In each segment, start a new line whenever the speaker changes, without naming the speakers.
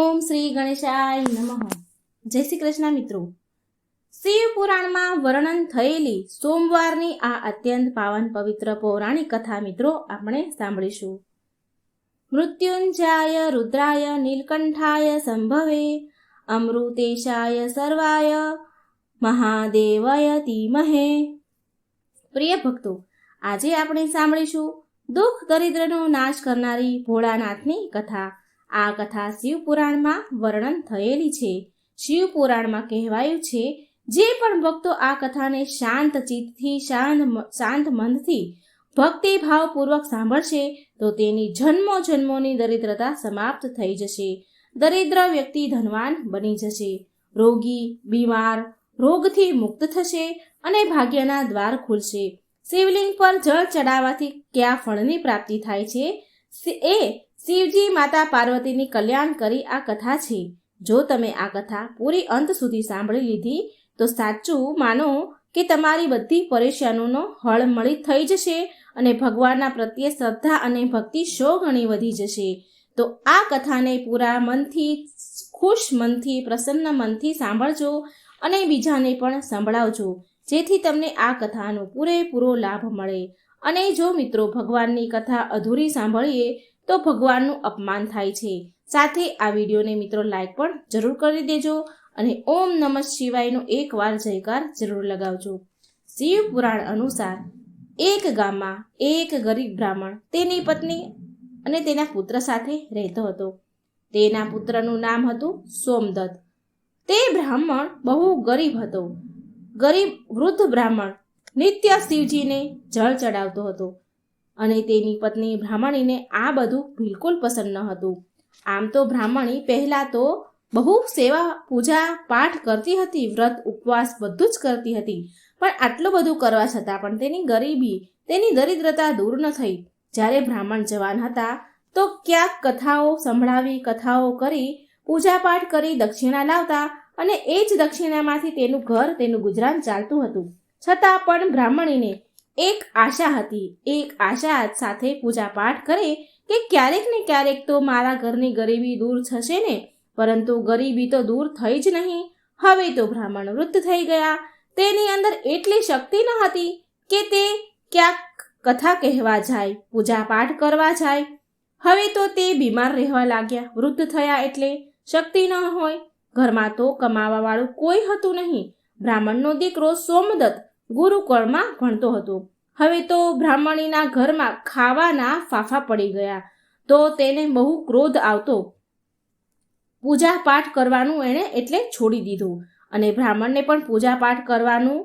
ઓમ શ્રી ગણેશાય નમઃ. જય શ્રી કૃષ્ણ મિત્રો. શિવ પુરાણમાં વર્ણન થયેલી સોમવારની આ અત્યંત પાવન પવિત્ર પૌરાણિક કથા મિત્રો આપણે સાંભળીશું. મૃત્યુંજાય રુદ્રાય નીલકંઠાય સંભવે, અમૃતેશાય સર્વાય, મહાદેવાય ધીમહે. પ્રિય ભક્તો, આજે આપણે સાંભળીશું દુઃખ દરિદ્રનો નાશ કરનારી ભોળાનાથની કથા. આ કથા શિવપુરાણમાં વર્ણન થયેલી છે. શિવપુરાણમાં કહેવાયું છે, જે પણ ભક્તો આ કથાને શાંત ચિત્તથી, શાંત શાંત મનથી ભક્તિભાવપૂર્વક સાંભળશે, તો તેની જન્મો જન્મોની દરિદ્રતા સમાપ્ત થઈ જશે. દરિદ્ર વ્યક્તિ ધનવાન બની જશે. રોગી, બીમાર, રોગથી મુક્ત થશે અને ભાગ્યના દ્વાર ખુલશે. શિવલિંગ પર જળ ચડાવવાથી કયા ફળની પ્રાપ્તિ થાય છે? એ શિવજી માતા પાર્વતીની કલ્યાણ કરી આ કથા છે. જો તમે આ કથા પૂરી અંત સુધી સાંભળી લીધી, તો સાચું માનો કે તમારી બધી પરેશાનીનો હળ મળી થઈ જશે અને ભગવાનના પ્રત્યે શ્રદ્ધા અને ભક્તિ સો ગણી વધી જશે. તો આ કથાને પૂરા મનથી, ખુશ મનથી, પ્રસન્ન મનથી સાંભળજો અને બીજાને પણ સંભળાવજો. જેથી તમને આ કથાનો પૂરેપૂરો લાભ મળે. અને જો મિત્રો ભગવાનની કથા અધૂરી સાંભળીએ તો ભગવાનનું અપમાન થાય છે. સાથે આ વિડીયોને મિત્રો લાઈક પણ જરૂર કરી દેજો અને ઓમ નમઃ શિવાયનો એકવાર જયકાર જરૂર લગાવજો. શિવ પુરાણ અનુસાર એક ગામમાં એક ગરીબ બ્રાહ્મણ તેની પત્ની અને તેના પુત્ર સાથે રહેતો હતો. તેના પુત્રનું નામ હતું સોમદત્ત. તે બ્રાહ્મણ બહુ ગરીબ હતો. ગરીબ વૃદ્ધ બ્રાહ્મણ નિત્ય શિવજીને જળ ચડાવતો હતો. અને તેની પત્ની બ્રાહ્મણીને આ બધું બિલકુલ પસંદ ન હતું. આમ તો બ્રાહ્મણી પહેલાં તો બહુ સેવા, પૂજા, પાઠ કરતી હતી, વ્રત, ઉપવાસ બધું જ કરતી હતી. પણ આટલું બધું કરવા છતાં પણ તેની ગરીબી, તેની દરિદ્રતા દૂર ન થઈ. જ્યારે બ્રાહ્મણ જવાન હતા, તો ક્યાંક કથાઓ સંભળાવી, કથાઓ કરી, પૂજાપાઠ કરી દક્ષિણા લાવતા અને એ જ દક્ષિણામાંથી તેનું ઘર, તેનું ગુજરાન ચાલતું હતું. છતાં પણ બ્રાહ્મણીને એક આશા હતી. એક આશા સાથે પૂજાપાઠ કરે કે ક્યારેક ને ક્યારેક તો મારા ઘરની ગરીબી દૂર થશે ને, પરંતુ ગરીબી તો દૂર થઈ જ નહીં. હવે તો બ્રાહ્મણ વૃદ્ધ થઈ ગયા. તેની અંદર એટલી શક્તિ ન હતી કે તે ક્યાંક કથા કહેવા જાય, પૂજાપાઠ કરવા જાય. હવે તો તે બીમાર રહેવા લાગ્યા. વૃદ્ધ થયા એટલે શક્તિ ન હોય. ઘરમાં તો કમાવા વાળું કોઈ હતું નહીં. બ્રાહ્મણનો દીકરો સોમદત્ત ગુરુકુળમાં ભણતો હતો. હવે તો બ્રાહ્મણીના ઘરમાં ખાવાના ફાફા પડી ગયા, તો તેને બહુ ક્રોધ આવતો. પૂજા પાઠ કરવાનું એણે એટલે છોડી દીધું અને બ્રાહ્મણને પણ પૂજા પાઠ કરવાનું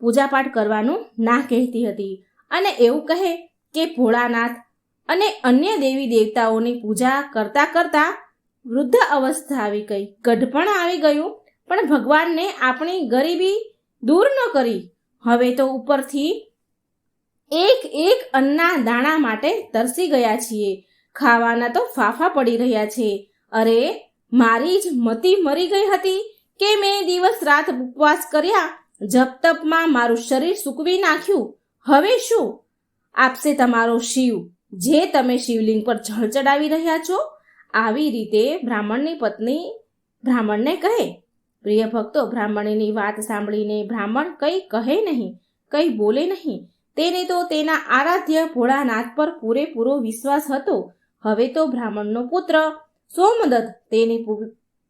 પૂજા પાઠ કરવાનું ના કહેતી હતી. અને એવું કહે કે ભોળાનાથ અને અન્ય દેવી દેવતાઓની પૂજા કરતા કરતા વૃદ્ધ અવસ્થા આવી ગઈ. ગઢપણ આવી ગયું, પણ ભગવાનને આપણી ગરીબી દૂર ન કરી. હવે તો ઉપરથી એક એક અન્ના દાણા માટે તરસી ગયા છીએ. ખાવાના તો ફાફા પડી રહ્યા છે. અરે, મારી જ મતી મરી ગઈ હતી કે મેં દિવસ રાત ઉપવાસ કર્યા જપ તપમાં મારું શરીર સૂકવી નાખ્યું. હવે શું? આપશે તમારો શિવ, જે તમે શિવલિંગ પર જળ ચડાવી રહ્યા છો, આવી રીતે બ્રાહ્મણની પત્ની બ્રાહ્મણને કહે પ્રિય ભક્તો, બ્રાહ્મણીની વાત સાંભળીને બ્રાહ્મણ કંઈ કહે નહીં, કંઈ બોલે નહીં. તેને તો તેના આરાધ્ય ભોળાનાથ પર પૂરેપૂરો વિશ્વાસ હતો. હવે તો બ્રાહ્મણનો પુત્ર સોમદત્ત તેની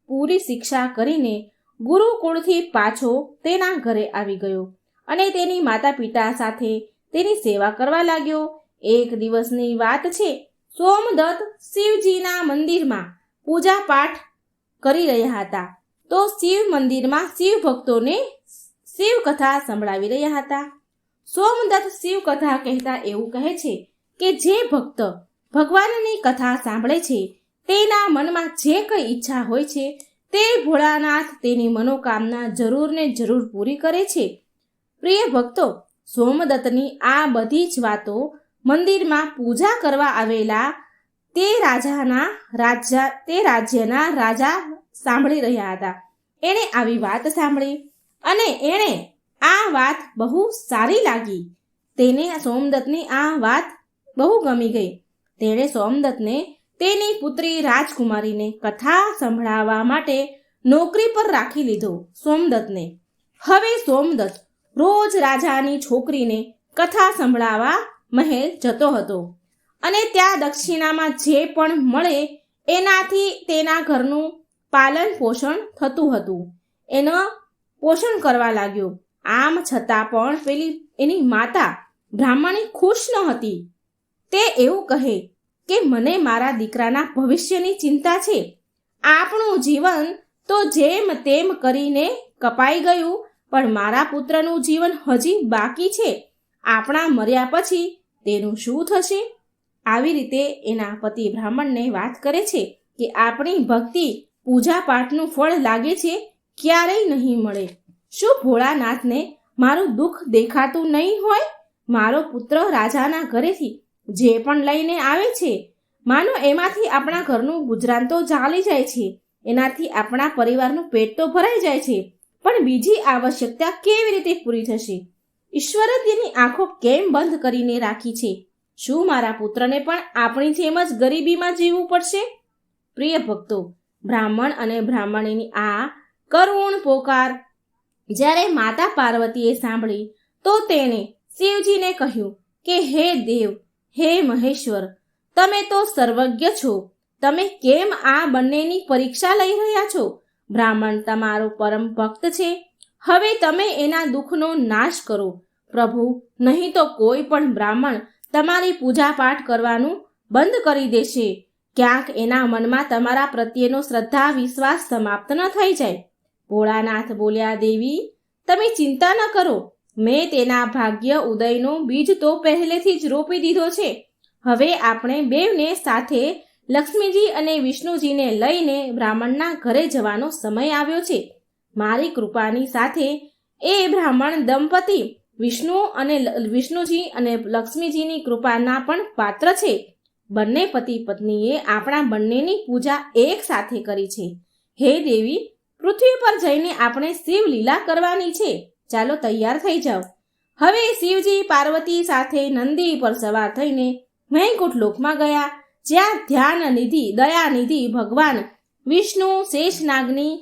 પૂરી શિક્ષા કરીને ગુરુકુળથી પાછો તેના ઘરે આવી ગયો અને તેની માતા પિતા સાથે તેની સેવા કરવા લાગ્યો. એક દિવસની વાત છે, સોમદત્ત શિવજીના મંદિરમાં પૂજા પાઠ કરી રહ્યા હતા. તો શિવ મંદિરમાં શિવ ભક્તોને શિવ કથા સંભળાવી રહ્યા હતા. સોમદત્ત શિવ કથા કહેતા એવું કહે છે કે જે ભક્ત ભગવાનની કથા સાંભળે છે, તેના મનમાં જે કંઈ ઈચ્છા હોય છે, તે ભોળાનાથ તેની મનોકામના જરૂર ને જરૂર પૂરી કરે છે. પ્રિય ભક્તો, સોમદત્તની આ બધી જ વાતો મંદિરમાં પૂજા કરવા આવેલા તે રાજાના રાજા, તે રાજ્યના રાજા સાંભળી રહ્યા હતા. એણે આવી વાત સાંભળી અને એણે આ વાત બહુ સારી લાગી. તેને સોમદત્તની આ વાત બહુ ગમી ગઈ. તેણે સોમદત્તને તેની પુત્રી રાજકુમારીને કથા સંભળાવવા માટે નોકરી પર રાખી લીધો સોમદત્તને. હવે સોમદત્ત રોજ રાજાની છોકરીને કથા સંભળાવવા મહેલ જતો હતો અને ત્યાં દક્ષિણામાં જે પણ મળે એનાથી તેના ઘરનું પાલન પોષણ થતું હતું. એનો પોષણ કરવા લાગ્યો. આમ છતાં પણ પેલી, એની માતા બ્રાહ્મણી ખુશ ન હતી. તે એવું કહે કે, મને મારા દીકરાના ભવિષ્યની ચિંતા છે. આપણું જીવન તો જેમ તેમ કરીને કપાઈ ગયું, પણ મારા પુત્રનું જીવન હજી બાકી છે. આપણા મર્યા પછી તેનું શું થશે? આવી રીતે એના પતિ બ્રાહ્મણને વાત કરે છે કે, આપણી ભક્તિ પૂજા પાઠનું ફળ લાગે છે, ક્યારેય નહીં મળે. શું ભોળાનાથને મારું દુઃખ દેખાતું નહીં હોય? મારો પુત્ર રાજાના ઘરેથી જે પણ લઈને આવે છે, માનો એમાંથી આપણા ઘરનું ગુજરાન તો ચાલી જાય છે, એનાથી આપણા પરિવારનું પેટ તો ભરાઈ જાય છે, પણ બીજી આવશ્યકતા કેવી રીતે પૂરી થશે? ઈશ્વરે તેની આંખો કેમ બંધ કરીને રાખી છે? શું મારા પુત્રને પણ આપણી જેમ જ ગરીબીમાં જીવવું પડશે? પ્રિય ભક્તો બ્રાહ્મણ અને બ્રાહ્મણીની આ કરુણ પોકાર જ્યારે માતા પાર્વતીએ સાંભળી, તો તેણે શિવજીને કહ્યું કે, હે દેવ, હે મહેશ્વર, તમે તો સર્વજ્ઞ છો. તમે કેમ આ બંનેની પરીક્ષા લઈ રહ્યા છો? બ્રાહ્મણ તમારો પરમ ભક્ત છે. હવે તમે એના દુઃખનો નાશ કરો. પ્રભુ, નહીં તો કોઈ પણ બ્રાહ્મણ તમારી પૂજા પાઠ કરવાનું બંધ કરી દેશે. ક્યાંક એના મનમાં તમારા પ્રત્યેનો શ્રદ્ધા, વિશ્વાસ સમાપ્ત ન થઈ જાય. ભોળાનાથ બોલ્યા, દેવી, તમે ચિંતા ન કરો. મેં તેના ભાગ્ય ઉદયનો બીજ તો પહેલેથી જ રોપી દીધો છે. હવે આપણે બેવને સાથે લક્ષ્મીજી અને વિષ્ણુજીને લઈને બ્રાહ્મણના ઘરે જવાનો સમય આવ્યો છે. મારી કૃપાની સાથે એ બ્રાહ્મણ દંપતી વિષ્ણુ અને વિષ્ણુજી અને લક્ષ્મીજીની કૃપાના પણ પાત્ર છે. બંને પતિ પત્નીએ આપણા બંનેની પૂજા એક સાથે કરી છે. હે દેવી, પૃથ્વી પર જઈને આપણે શિવ લીલા કરવાની છે. ચાલો તૈયાર થઈ જાઓ. હવે શિવજી પાર્વતી સાથે નંદી પર સવાર થઈને વૈકુંઠ લોકમાં ગયા, જ્યાં ધ્યાન નિધિ દયાનિધિ ભગવાન વિષ્ણુ શેષનાગની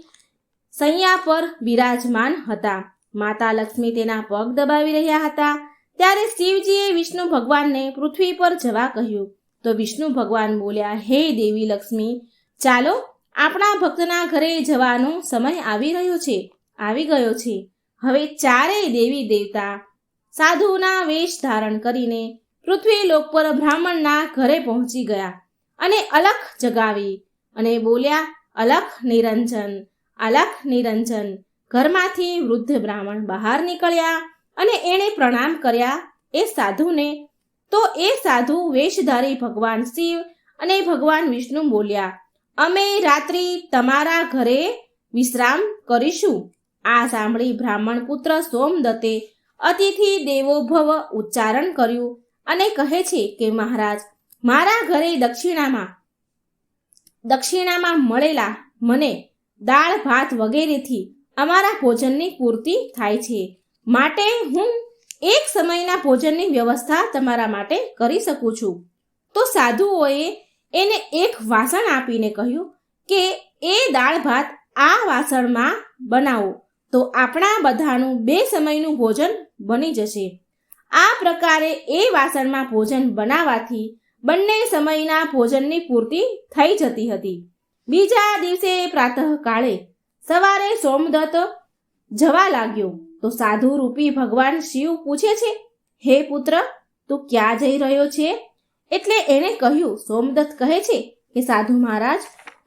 સૈયા પર બિરાજમાન હતા. માતા લક્ષ્મી તેના પગ દબાવી રહ્યા હતા. ત્યારે શિવજીએ વિષ્ણુ ભગવાનને પૃથ્વી પર જવા કહ્યું તો વિષ્ણુ ભગવાન બોલ્યા, હે દેવી લક્ષ્મી, ચાલો આપણા ભક્તના ઘરે જવાનો સમય આવી રહ્યો છે, આવી ગયો છે. હવે ચારેય દેવી દેવતા સાધુના વેશ ધારણ કરીને પૃથ્વી લોક પર બ્રાહ્મણના ઘરે પહોંચી ગયા અને અલખ જગાવી અને બોલ્યા, અલખ નિરંજન અલખ નિરંજન. ઘરમાંથી વૃદ્ધ બ્રાહ્મણ બહાર નીકળ્યા અને એણે પ્રણામ કર્યા એ સાધુને તો એ સાધુ વેશધારી ભગવાન શિવ અને ભગવાન વિષ્ણુ બોલ્યા, અમે રાત્રિ તમારા ઘરે વિશ્રામ કરીશું. આ સાંભળી બ્રાહ્મણ પુત્ર સોમદત્તે અતિથિ દેવો ભવ ઉચ્ચારણ કર્યું અને કહે છે કે, મહારાજ, મારા ઘરે દક્ષિણામાં દક્ષિણામાં મળેલા મને દાળ ભાત વગેરેથી અમારા ભોજનની પૂર્તિ થાય છે. માટે હું એક સમયના ભોજનની વ્યવસ્થા તમારા માટે કરી શકું છું. તો સાધુઓએ એને એક વાસણ આપીને કહ્યું કે, એ દાળ ભાત આ વાસણમાં બનાવો. તો આપણા બધાનું બે સમયનું ભોજન બની જશે. આ પ્રકારે એ વાસણમાં ભોજન બનાવવાથી બંને સમયના ભોજનની પૂર્તિ થઈ જતી હતી. બીજા દિવસે પ્રાતઃકાળે સવારે સોમદત્ત જવા લાગ્યો. તો સાધુ રૂપી ભગવાન શિવ પૂછે છે, હે પુત્ર, તું ક્યાં જઈ રહ્યો છે? એટલે એણે કહ્યું, સોમદત્ત કહે છે કે, સાધુ મહારાજ,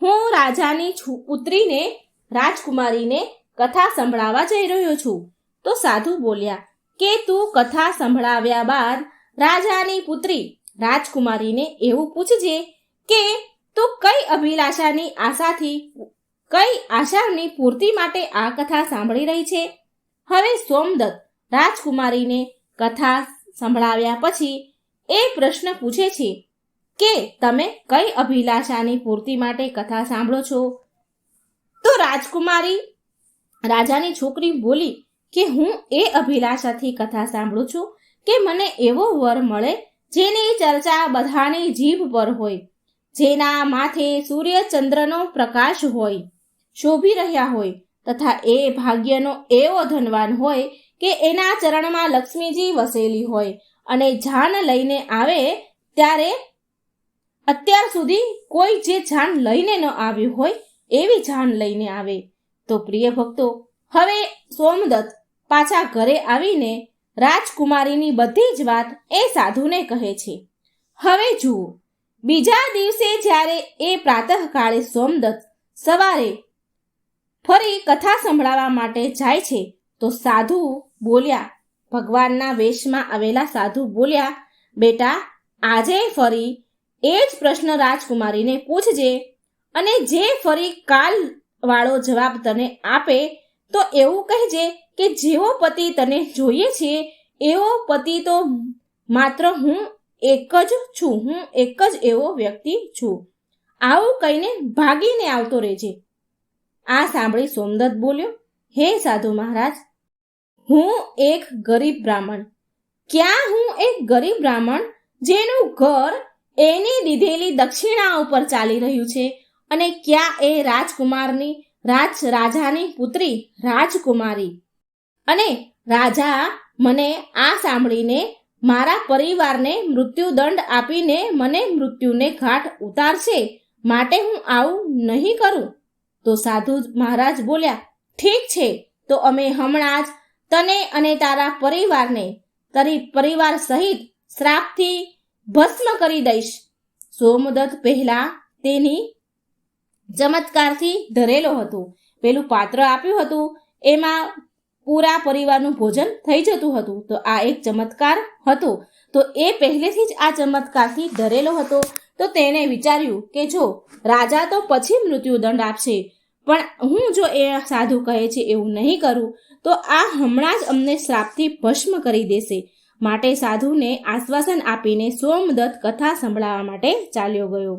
હું રાજાની પુત્રીને, રાજકુમારીને કથા સંભળાવવા જઈ રહ્યો છું. તો સાધુ બોલ્યા, કે તું કથા સંભળાવ્યા બાદ રાજાની પુત્રી રાજકુમારીને એવું પૂછજે કે, તું કઈ અભિલાષાની આશાથી, કઈ આશાની પૂર્તિ માટે આ કથા સાંભળી રહી છે? હવે સોમદત્ત રાજકુમારીને કથા સંભળાવ્યા પછી એ પ્રશ્ન પૂછે છે કે તમે કઈ અભિલાષાની પૂર્તિ માટે કથા સાંભળો છો? તો રાજકુમારી રાજાની છોકરી બોલી કે હું એ અભિલાષાથી કથા સાંભળું છું કે મને એવો વર મળે જેની ચર્ચા બધાની જીભ પર હોય, જેના માથે સૂર્યચંદ્રનો પ્રકાશ હોય, શોભી રહ્યા હોય તથા એ ભાગ્યનો એવો ધનવાન હોય કે એના ચરણમાં લક્ષ્મીજી વસેલી હોય અને જાન લઈને આવે ત્યારે અત્યાર સુધી કોઈ જે જાન લઈને ન આવ્યું હોય એવી જાન લઈને આવે. તો પ્રિય ભક્તો, હવે સોમદત્ત પાછા ઘરે આવીને રાજકુમારીની બધી જ વાત એ સાધુને કહે છે. હવે જુઓ, બીજા દિવસે જ્યારે એ પ્રાતઃકાળે સોમદત્ત સવારે ફરી કથા સંભળાવવા માટે જાય છે, તો સાધુ બોલ્યા, ભગવાનના વેશમાં આવેલા સાધુ બોલ્યા, બેટા, આજે ફરી એ જ પ્રશ્ન રાજકુમારીને પૂછજે અને જે ફરી કાલ વાળો જવાબ તને આપે, તો એવું કહેજે કે જેવો પતિ તને જોઈએ છે, એવો પતિ તો માત્ર હું એક જ છું, હું એક જ એવો વ્યક્તિ છું. આવું કહીને ભાગીને આવતો રહેજે. આ સાંભળી સોમદત્ત બોલ્યો, હે સાધુ મહારાજ, હું એક ગરીબ બ્રાહ્મણ. ક્યાં હું એક ગરીબ બ્રાહ્મણ જેનું ઘર એની દીધેલી દક્ષિણા ઉપર ચાલી રહ્યું છે? અને ક્યાં એ રાજકુમારની રાજ રાજાની પુત્રી રાજકુમારી? અને રાજા મને આ સાંભળીને મારા પરિવારને મૃત્યુદંડ આપીને મને મૃત્યુને ઘાટ ઉતારશે, માટે હું આવું નહીં કરું? તો સાધુ મહારાજ બોલ્યા, ઠીક છે, તો અમે હમણાં જ તને અને તારા પરિવારને, તારી પરિવાર સહિત શ્રાપથી ભસ્મ કરી દઈશ. સોમદત્ત પહેલા તેની ચમત્કારથી ધરેલો હતો. પેલું પાત્ર આપ્યું હતું, એમાં પૂરા પરિવારનું ભોજન થઈ જતું હતું. તો આ એક ચમત્કાર હતો. તો એ પહેલેથી જ આ ચમત્કારથી ધરેલો હતો. તો તેણે વિચાર્યું કે જો રાજા તો પછી મૃત્યુદંડ આપશે પણ હું જો એ સાધુ કહે છે એવું નહીં કરું, તો આ હમણાં જ અમને શ્રાપથી ભસ્મ કરી દેશે. માટે સાધુને આશ્વાસન આપીને સોમદત્ત કથા સંભળાવવા માટે ચાલ્યો ગયો.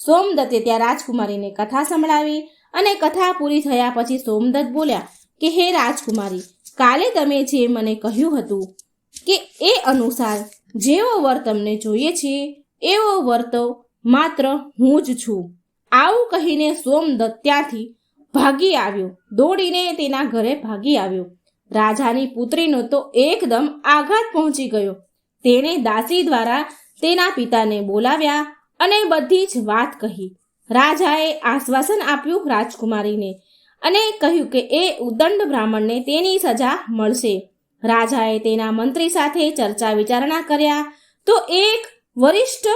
સોમદત્તે ત્યાં રાજકુમારીને કથા સંભળાવી અને કથા પૂરી થયા પછી સોમદત્ત બોલ્યા કે, હે રાજકુમારી, કાલે તમે જે મને કહ્યું હતું કે એ અનુસાર જેવો વર તમને જોઈએ છે, એવો વર તો માત્ર હું જ છું. આવું કહીને સોમદત્ત ત્યાંથી ભાગી આવ્યો. દોડીને તેના ઘરે ભાગી આવ્યો. રાજાની પુત્રીનો તો એકદમ આઘાત પહોંચી ગયો. તેણે દાસી દ્વારા તેના પિતાને બોલાવ્યા અને બધી જ વાત કહી. રાજાએ આશ્વાસન આપ્યું રાજકુમારીને અને કહ્યું કે એ ઉદંડ બ્રાહ્મણને તેની સજા મળશે. રાજાએ તેના મંત્રી સાથે ચર્ચા વિચારણા કર્યા તો એક વરિષ્ઠ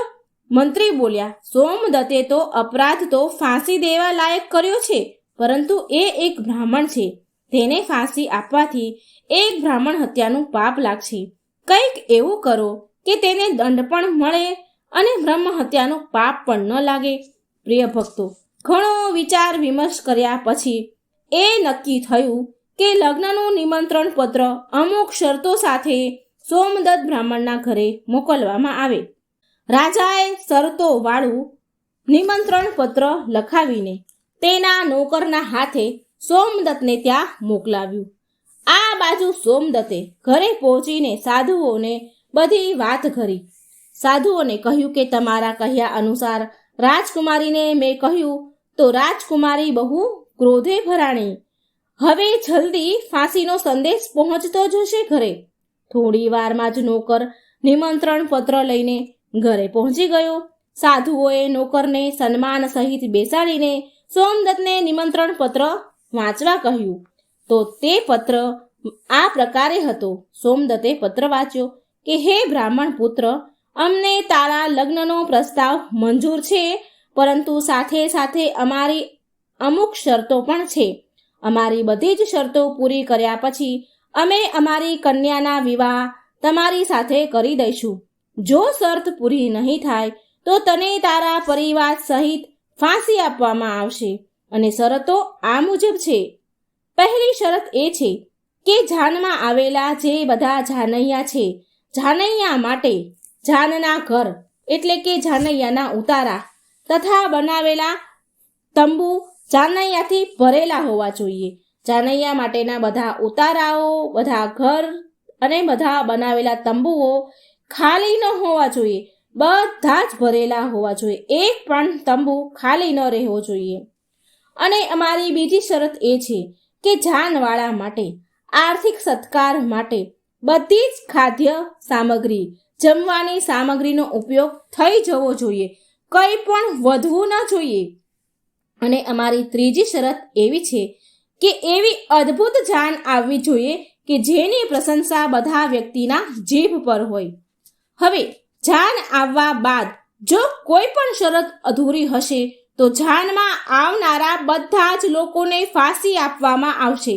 મંત્રી બોલ્યા સોમદત્તે તો અપરાધ તો ફાંસી દેવા લાયક કર્યો છે. પરંતુ એ એક બ્રાહ્મણ છે. તેને ફાંસી આપવાથી એક બ્રાહ્મણ હત્યાનું પાપ લાગશે. કંઈક એવું કરો કે તેને દંડ પણ મળે અને બ્રહ્મ હત્યાનું પાપ પણ ન લાગે. પ્રિય ભક્તો, ઘણો વિચાર વિમર્શ કર્યા પછી એ નક્કી થયું કે લગ્નનું નિમંત્રણ પત્ર અમુક શરતો સાથે સોમદત્ત બ્રાહ્મણના ઘરે મોકલવામાં આવે. રાજાએ શરતો વાળું નિમંત્રણ પત્ર લખાવીને તેના નોકરના હાથે સોમદત્તને ત્યાં મોકલાવ્યું. આ બાજુ સોમદત્તે ઘરે પહોંચીને સાધુઓને બધી વાત કરી. સાધુઓને કહ્યું કે તમારા કહ્યા અનુસાર રાજકુમારીને મેં કહ્યું, તો રાજકુમારી બહુ ક્રોધે ભરાણી. હવે જલ્દી ફાંસીનો સંદેશ પહોંચતો જશે ઘરે. થોડી વારમાં જ નોકર નિમંત્રણ પત્ર લઈને ઘરે પહોંચી ગયો. સાધુઓએ નોકરને સન્માન સહિત બેસાડીને સોમદત્તને નિમંત્રણ પત્ર વાંચવા કહ્યું. તો તે પત્ર આ પ્રકારે હતો. સોમદત્તે પત્ર વાંચ્યો કે, હે બ્રાહ્મણ પુત્ર, અમને તારા લગ્નનો પ્રસ્તાવ મંજૂર છે, પરંતુ સાથે સાથે અમારી અમુક શરતો પણ છે. અમારી બધી જ શરતો પૂરી કર્યા પછી અમે અમારી કન્યાના વિવાહ તમારી સાથે કરી દઈશું. જો શરત પૂરી નહીં થાય, તો તને તારા પરિવાર સહિત ફાંસી આપવામાં આવશે અને શરતો આ મુજબ છે. પહેલી શરત એ છે કે જાનમાં આવેલા જે બધા જાનૈયા છે, જાનૈયા માટે જાનના ઘર, એટલે કે જાનૈયાના ઉતારા તથા બનાવેલા તંબુ જાનૈયાથી ભરેલા હોવા જોઈએ. જાનૈયા માટેના બધા ઉતારાઓ, બધા ઘર અને બધા બનાવેલા તંબુઓ ખાલી ન હોવા જોઈએ. બધા જ ભરેલા હોવા જોઈએ. એક પણ તંબુ ખાલી ન રહેવો જોઈએ. અને અમારી બીજી શરત એ છે કે જાનવાળા માટે, આર્થિક સત્કાર માટે બધી જ ખાદ્ય સામગ્રી, જમવાની સામગ્રીનો ઉપયોગ થઈ જવો જોઈએ. કંઈ પણ વધવું ન જોઈએ. અને અમારી ત્રીજી શરત એવી છે કે એવી અદ્ભુત જાન આવવી જોઈએ કે જેની પ્રશંસા બધા વ્યક્તિના જીભ પર હોય. હવે જાન આવવા બાદ જો કોઈ પણ શરત અધૂરી હશે, તો જાનમાં આવનારા બધા જ લોકોને ફાંસી આપવામાં આવશે.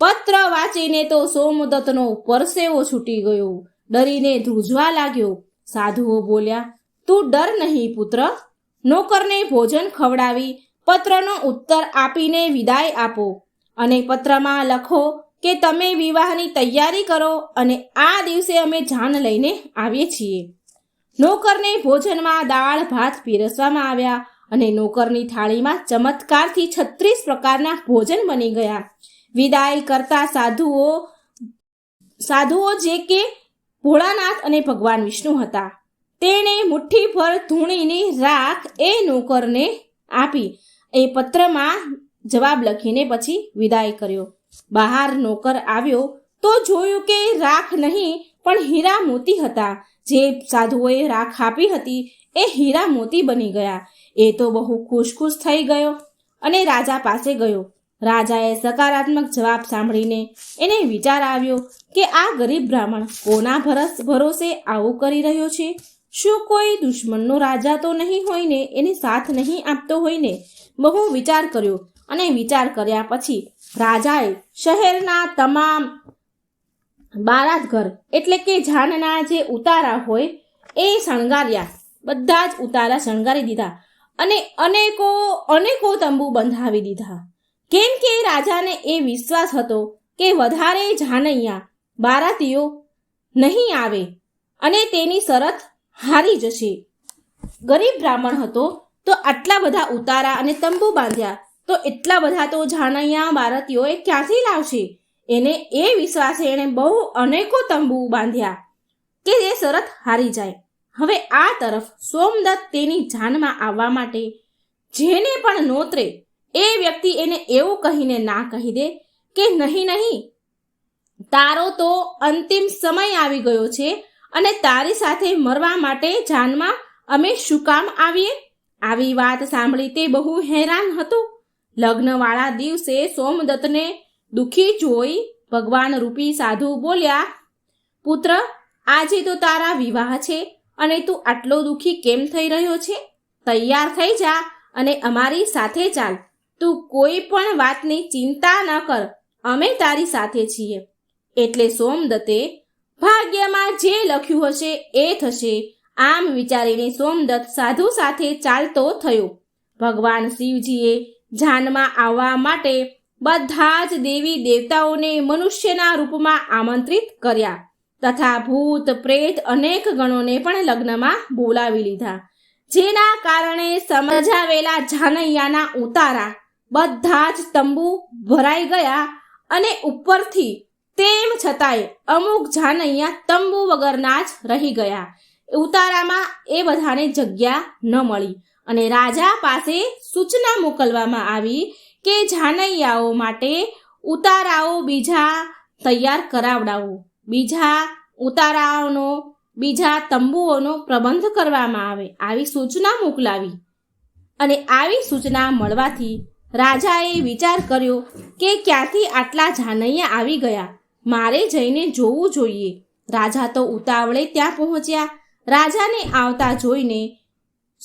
પત્ર વાંચીને તો સોમદત્તનો પરસેવો છૂટી ગયો. ડરીને ધ્રુજવા લાગ્યો. સાધુઓ બોલ્યા, તું ડર નહીં પુત્ર. નોકરને ભોજન ખવડાવી, પત્રનો ઉત્તર આપીને વિદાય આપો. અને પત્રમાં લખો કે તમે વિવાહની તૈયારી કરો અને આ દિવસે અમે જાન લઈને આવીએ છીએ. નોકરને ભોજનમાં દાળ, ભાત પીરસવામાં આવ્યા અને નોકરની થાળીમાં ચમત્કારથી છત્રીસ પ્રકારના ભોજન બની ગયા. વિદાય કરતા સાધુઓ સાધુઓ જે કે ભોળાનાથ અને ભગવાન વિષ્ણુ હતા, તેણે મુઠ્ઠીભર ધૂણીની રાખ એ નોકરને આપી. એ પત્રમાં જવાબ લખીને પછી વિદાય કર્યો. બહાર નોકર આવ્યો તો જોયું કે રાખ નહીં પણ હીરા મોતી હતા. જે સાધુઓએ રાખ આપી હતી એ હીરા મોતી બની ગયા. એ તો બહુ ખુશ ખુશ થઈ ગયો અને રાજા પાસે ગયો. રાજાએ સકારાત્મક જવાબ સાંભળીને એને વિચાર આવ્યો કે આ ગરીબ બ્રાહ્મણ કોના ભરસ, ભરોસે આવું કરી રહ્યો છે? શું કોઈ દુશ્મનનો રાજા તો નહીં હોય ને એને સાથ નહીં આપતો હોય ને બહુ વિચાર કર્યો અને વિચાર કર્યા પછી રાજાએ શહેરના તમામ બારાત ઘર. એટલે કે જાનના જે ઉતારા હોય, એ શણગાર્યા. બધા જ ઉતારા શણગારી દીધા. અને અનેકો અનેકો તંબુ બંધાવી દીધા. કેમ કે રાજાને એ વિશ્વાસ હતો કે વધારે જાનૈયા બારાતીઓ નહીં આવે અને તેની શરત હારી જશે. ગરીબ બ્રાહ્મણ હતો તો આટલા બધા ઉતારા અને તંબુ બાંધ્યા. તો એટલા બધા તો જાનૈયા બારતીઓએ ક્યાંથી લાવશે? એને એ વિશ્વાસે એણે બહુ અનેકો તંબુ બાંધ્યા કે એ શરત હારી જાય. હવે આ તરફ સોમદત્ત તેની જાનમાં આવવા માટે જેને પણ નોતરે એ વ્યક્તિ એને એવું કહીને ના કહી દે કે નહીં નહીં, તારો તો અંતિમ સમય આવી ગયો છે અને તારી સાથે મરવા માટે જાનમાં અમે શું કામ આવીએ? આવી વાત સાંભળી તે બહુ હેરાન હતું. લગ્નવાળા દિવસે સોમદત્તને દુખી જોઈ ભગવાન રૂપી સાધુ બોલ્યા, પુત્ર, આજે તો તારા વિવાહ છે અને તું આટલો દુઃખી કેમ થઈ રહ્યો છે? તૈયાર થઈ જા અને અમારી સાથે ચાલ. તું કોઈ પણ વાતની ચિંતા ન કર. અમે તારી સાથે છીએ. એટલે સોમદત્તે, ભાગ્યમાં જે લખ્યું હશે એ થશે. આમ વિચારીને સોમદત્ત સાધુ સાથે ચાલતો થયો. ભગવાન શિવજીએ જાનમાં આવવા માટે બધા જ દેવી દેવતાઓને મનુષ્યના રૂપમાં આમંત્રિત કર્યા તથા ભૂત, પ્રેત અનેક ગણોને પણ લગ્નમાં બોલાવી લીધા. જેના કારણે સમજાવેલા જાનૈયાના ઉતારા બધા જ તંબુ ભરાઈ ગયા અને ઉપરથી તેમ છતાંય અમુક જાનૈયા તંબુ વગરના જ રહી ગયા. ઉતારામાં એ બધાને જગ્યા ન મળી અને રાજા પાસે સૂચના મોકલવામાં આવી કે જાનૈયાઓ માટે ઉતારાઓ બીજા તૈયાર કરાવડાવો. બીજા ઉતારાઓનો, બીજા તંબુઓનો પ્રબંધ કરવામાં આવે. આવી સૂચના મોકલાવી. અને આવી સૂચના મળવાથી રાજાએ વિચાર કર્યો કે ક્યાંથી આટલા જાનૈયા આવી ગયા? મારે જઈને જોવું જોઈએ. રાજા તો ઉતાવળે ત્યાં પહોંચ્યા. રાજાને આવતા જોઈને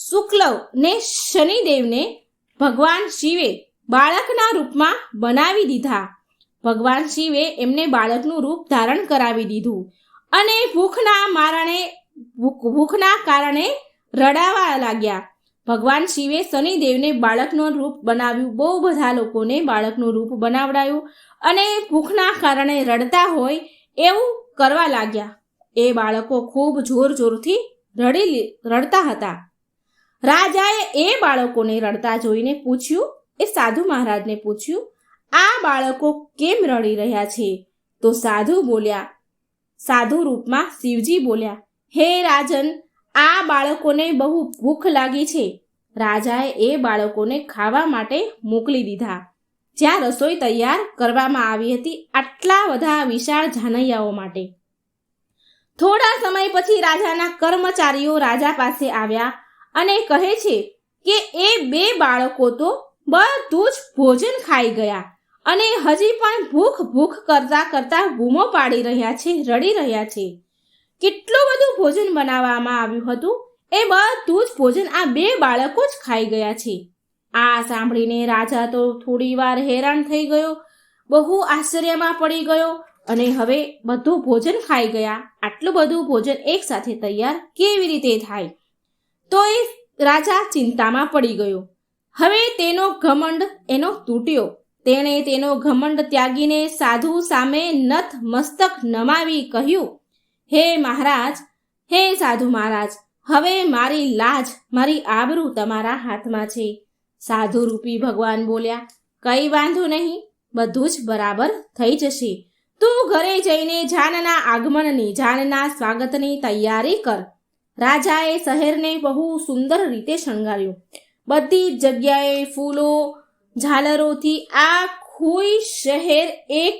શુક્લવ ને શનિદેવને ભગવાન શિવે બાળકના રૂપમાં બનાવી દીધા. ભગવાન શિવે એમને બાળકનું રૂપ ધારણ કરાવી દીધું અને ભૂખના મારણે ભૂખ, ભૂખના કારણે રડાવા લાગ્યા. ભગવાન શિવે શનિદેવને બાળકનું રૂપ બનાવ્યું. બહુ બધા લોકોને બાળકનું રૂપ બનાવડાયું અને ભૂખના કારણે રડતા હોય એવું કરવા લાગ્યા. એ બાળકો ખૂબ જોર જોરથી રડી, રડતા હતા. રાજાએ એ બાળકોને રડતા જોઈને પૂછ્યું એ સાધુ મહારાજને પૂછ્યું, આ બાળકો કેમ રડી રહ્યા છે? તો સાધુ બોલ્યા, સાધુ રૂપમાં શિવજી બોલ્યા, હે રાજન, આ બાળકોને બહુ ભૂખ લાગી છે. રાજાએ એ બાળકોને ખાવા માટે મોકલી દીધા. જ્યાં રસોઈ તૈયાર કરવામાં આવી હતી આટલા બધા વિશાળ જાનૈયાઓ માટે. થોડા સમય પછી રાજાના કર્મચારીઓ રાજા પાસે આવ્યા અને કહે છે કે એ બે બાળકો તો બધું જ ભોજન ખાઈ ગયા અને હજી પણ ભૂખ ભૂખ કરતા કરતા બૂમો પાડી રહ્યા છે, રડી રહ્યા છે. કેટલું બધું ભોજન બનાવવામાં આવ્યું હતું? એ બધું જ ભોજન આ બે બાળકો જ ખાઈ ગયા છે. આ સાંભળીને રાજા તો થોડી વાર હેરાન થઈ ગયો, બહુ આશ્ચર્યમાં પડી ગયો અને હવે બધું ભોજન ખાઈ ગયા. આટલું બધું ભોજન એકસાથે તૈયાર કેવી રીતે થાય? તો એ રાજા ચિંતામાં પડી ગયો. હવે તેનો ઘમંડ એનો તૂટ્યો. તેણે તેનો ઘમંડ ત્યાગીને સાધુ સામે નથ મસ્તક નમાવી કહ્યું, હે મહારાજ, હે સાધુ મહારાજ, હવે મારી લાજ, મારી આબરૂ તમારા હાથમાં છે. સાધુ રૂપી ભગવાન બોલ્યા, કઈ વાંધો નહીં, બધું જ બરાબર થઈ જશે. તું ઘરે જઈને જાનના આગમનની, જાનના સ્વાગતની તૈયારી કર. રાજાએ શહેરને બહુ સુંદર રીતે શણગાર્યું. બધી જગ્યાએ ફૂલો, ઝાલરોથી આ આખું શહેર એક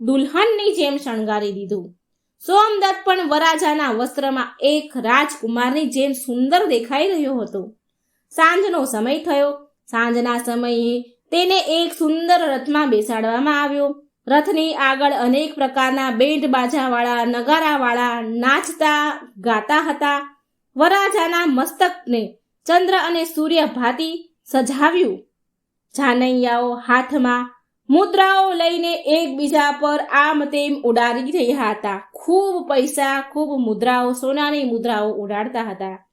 દુલ્હનની જેમ શણગારી દીધું. સોમદત્ત પણ વરાજાના વસ્ત્રમાં એક રાજકુમારની જેમ સુંદર દેખાઈ રહ્યો હતો. સાંજનો સમય થયો. સાંજના સમયે તેને એક સુંદર રથમાં બેસાડવામાં આવ્યો. રથની આગળ અનેક પ્રકારના બેન્ડ બાજાવાળા, નગારાવાળા નાચતા, ગાતા હતા. વરાજાના મસ્તકને ચંદ્ર અને સૂર્ય ભાતી સજાવ્યું. જાનૈયાઓ હાથમાં મુદ્રાઓ લઈને એકબીજા પર આમ તેમ ઉડાડી રહ્યા હતા. ખૂબ પૈસા, ખૂબ મુદ્રાઓ, સોનાની મુદ્રાઓ ઉડાડતા હતા.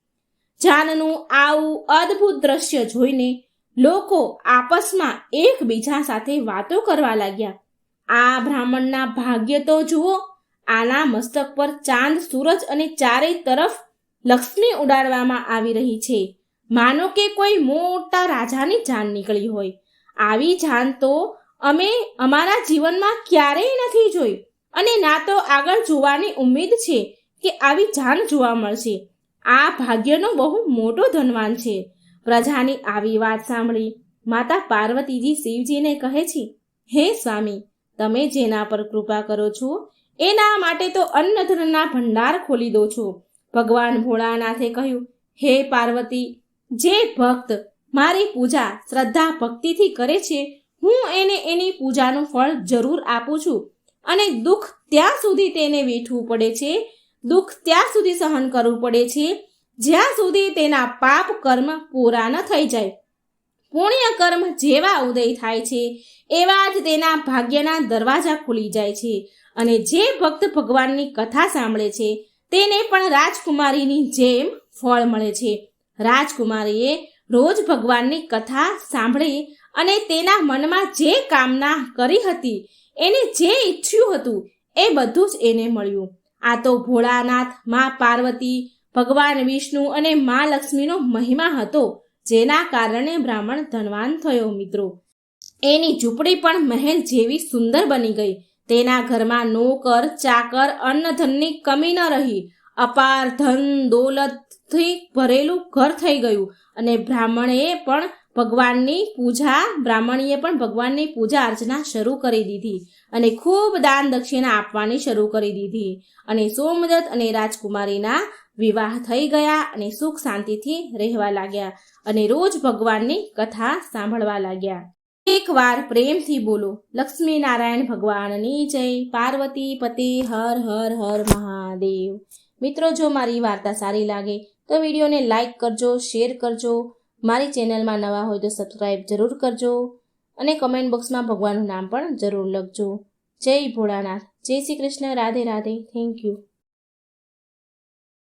જાનનું આવું અદ્ભુત દ્રશ્ય જોઈને લોકો આપસમાં એકબીજા સાથે વાતો કરવા લાગ્યા. આ બ્રાહ્મણના ભાગ્ય તો જુઓ, આના મસ્તક પર ચાંદ, સૂરજ અને ચારે તરફ લક્ષ્મી ઉડાડવામાં આવી રહી છે. માનો કે કોઈ મોટા રાજાની જાન નીકળી હોય. આવી જાન તો અમે અમારા જીવનમાં ક્યારેય નથી જોઈ. અને ના તો આગળ જોવાની ઉમ્મીદ છે કે આવી જાન જોવા મળશે. આ ભાગ્યનો બહુ મોટો ધનવાન છે. પ્રજાની આવી વાત સાંભળી માતા પાર્વતીજી શિવજીને કહે છે, હે સ્વામી, તમે જેના પર કૃપા કરો છો, એના માટે તો અન્નધનના ભંડાર ખોલી દો છો. ભગવાન ભોળાનાથે કહ્યું, હે પાર્વતી જે ભક્ત મારી પૂજા શ્રદ્ધા ભક્તિથી કરે છે, હું એને એની પૂજાનું ફળ જરૂર આપું છું. અને દુઃખ ત્યાં સુધી તેને વેઠવું પડે છે, દુઃખ ત્યાં સુધી સહન કરવું પડે છે, જ્યાં સુધી તેના પાપ કર્મ પૂરા ન થઈ જાય. પુણ્ય કર્મ જેવા ઉદય થાય છે, એવા જ તેના ભાગ્યના દરવાજા ખુલી જાય છે. અને જે ભક્ત ભગવાનની કથા સાંભળે છે, તેને પણ રાજકુમારીની જેમ ફળ મળે છે. રાજકુમારીએ રોજ ભગવાનની કથા સાંભળી અને તેના મનમાં જે કામના કરી હતી, એને જે ઈચ્છ્યું હતું, એ બધું જ એને મળ્યું. આ તો ભોળાનાથ, મા પાર્વતી, ભગવાન વિષ્ણુ અને મા લક્ષ્મીનો મહિમા હતો, જેના કારણે બ્રાહ્મણ ધનવાન થયો મિત્રો. એની ઝૂંપડી પણ મહેલ જેવી સુંદર બની ગઈ. તેના ઘરમાં નોકર, ચાકર, અન્નધનની કમી ન રહી. અપાર ધન દોલતથી ભરેલું ઘર થઈ ગયું. અને બ્રાહ્મણે પણ ભગવાનની પૂજા, બ્રાહ્મણીએ પણ ભગવાનની પૂજા અર્ચના શરૂ કરી દીધી અને ખૂબ દાન દક્ષિણા આપવાની શરૂ કરી દીધી. અને સોમદત્ત અને રાજકુમારીના વિવાહ થઈ ગયા અને સુખ શાંતિથી રહેવા લાગ્યા અને રોજ ભગવાનની કથા સાંભળવા લાગ્યા. એકવાર પ્રેમથી બોલો લક્ષ્મી નારાયણ ભગવાનની જય, પાર્વતી પતિ, હર હર હર મહાદેવ. મિત્રો, જો મારી વાર્તા સારી લાગે તો વિડીયોને લાઇક કરજો, શેર કરજો. મારી ચેનલમાં નવા હોય તો સબસ્ક્રાઈબ જરૂર કરજો અને કમેન્ટ બોક્સમાં ભગવાનનું નામ પણ જરૂર લખજો. જય ભોળાનાથ. જય શ્રી કૃષ્ણ. રાધે રાધે. Thank you.